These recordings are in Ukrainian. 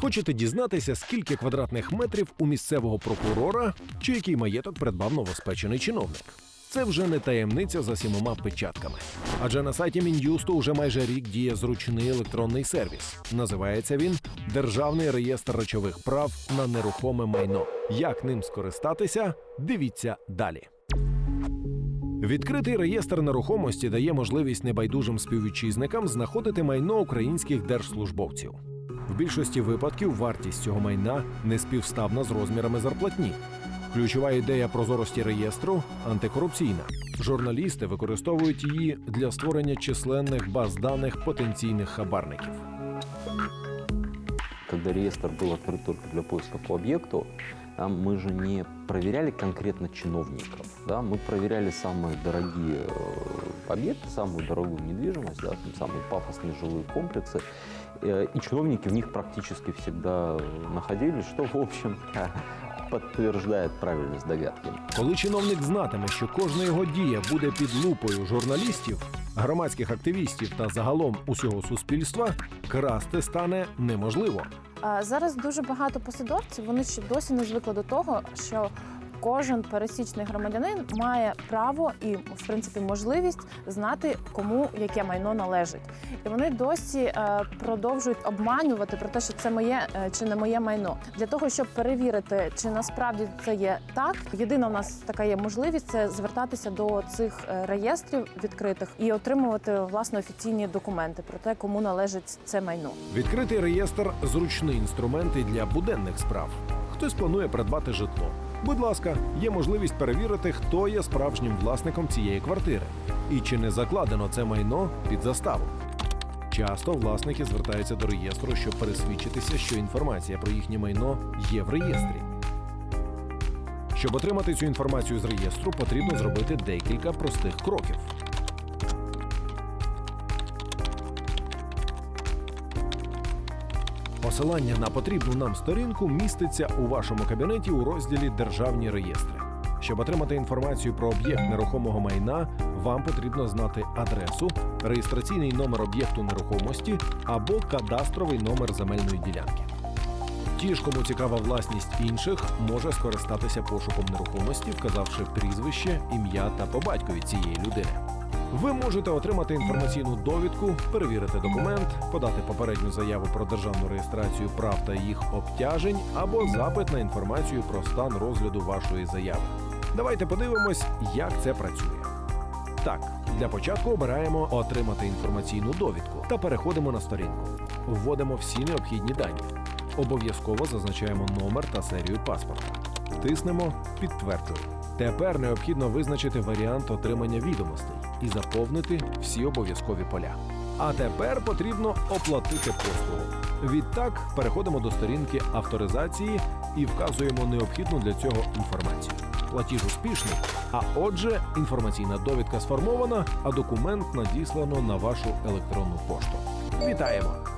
Хочете дізнатися, скільки квадратних метрів у місцевого прокурора чи який маєток придбав новоспечений чиновник? Це вже не таємниця за сімома печатками. Адже на сайті Мін'юсту вже майже рік діє зручний електронний сервіс. Називається він Державний реєстр речових прав на нерухоме майно. Як ним скористатися? Дивіться далі. Відкритий реєстр нерухомості дає можливість небайдужим співвітчизникам знаходити майно українських держслужбовців. В більшості випадків вартість цього майна не співставна з розмірами зарплатні. Ключова ідея прозорості реєстру антикорупційна. Журналісти використовують її для створення численних баз даних потенційних хабарників. Когда реестр был открыт только для поиска по объекту, да, мы же не проверяли конкретно чиновников. Да, мы проверяли самые дорогие э, объекты, самую дорогую недвижимость, да, там самые пафосные жилые комплексы. Э, И чиновники в них практически всегда э, находились, что, в общем-то, подтверждает правильность догадки. Коли чиновник знатиме, що кожна його дія буде під лупою журналістів, громадських активістів та загалом усього суспільства, красти стане неможливо. А Зараз дуже багато посадовців вони ще досі не звикли до того, що кожен пересічний громадянин має право і, в принципі, можливість знати, кому яке майно належить. І вони досі е, продовжують обманювати про те, що це моє е, чи не моє майно. Для того, щоб перевірити, чи насправді це є так, єдина у нас така є можливість це звертатися до цих е, реєстрів відкритих і отримувати власне офіційні документи про те, кому належить це майно. Відкритий реєстр зручний інструмент і для буденних справ. Хтось планує придбати житло. Будь ласка, є можливість перевірити, хто є справжнім власником цієї квартири і чи не закладено це майно під заставу. Часто власники звертаються до реєстру, щоб пересвідчитися, що інформація про їхнє майно є в реєстрі. Щоб отримати цю інформацію з реєстру, потрібно зробити декілька простих кроків. Посилання на потрібну нам сторінку міститься у вашому кабінеті у розділі Державні реєстри. Щоб отримати інформацію про об'єкт нерухомого майна, вам потрібно знати адресу, реєстраційний номер об'єкту нерухомості або кадастровий номер земельної ділянки. Ті ж, кому цікава власність інших, може скористатися пошуком нерухомості, вказавши прізвище, ім'я та по батькові цієї людини. Ви можете отримати інформаційну довідку, перевірити документ, подати попередню заяву про державну реєстрацію прав та їх обтяжень або запит на інформацію про стан розгляду вашої заяви. Давайте подивимось, як це працює. Так, для початку обираємо отримати інформаційну довідку та переходимо на сторінку. Вводимо всі необхідні дані. Обов'язково зазначаємо номер та серію паспорта. Тиснемо Підтверджую. Тепер необхідно визначити варіант отримання відомостей і заповнити всі обов'язкові поля. А тепер потрібно оплатити послугу. Відтак переходимо до сторінки авторизації і вказуємо необхідну для цього інформацію. Платіж успішний, а отже, інформаційна довідка сформована, а документ надіслано на вашу електронну пошту. Вітаємо!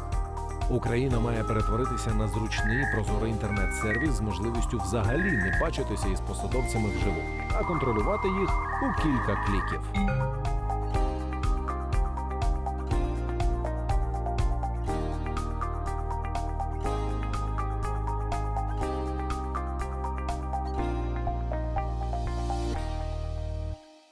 Україна має перетворитися на зручний прозорий інтернет-сервіс з можливістю взагалі не бачитися із посадовцями вживу, а контролювати їх у кілька кліків.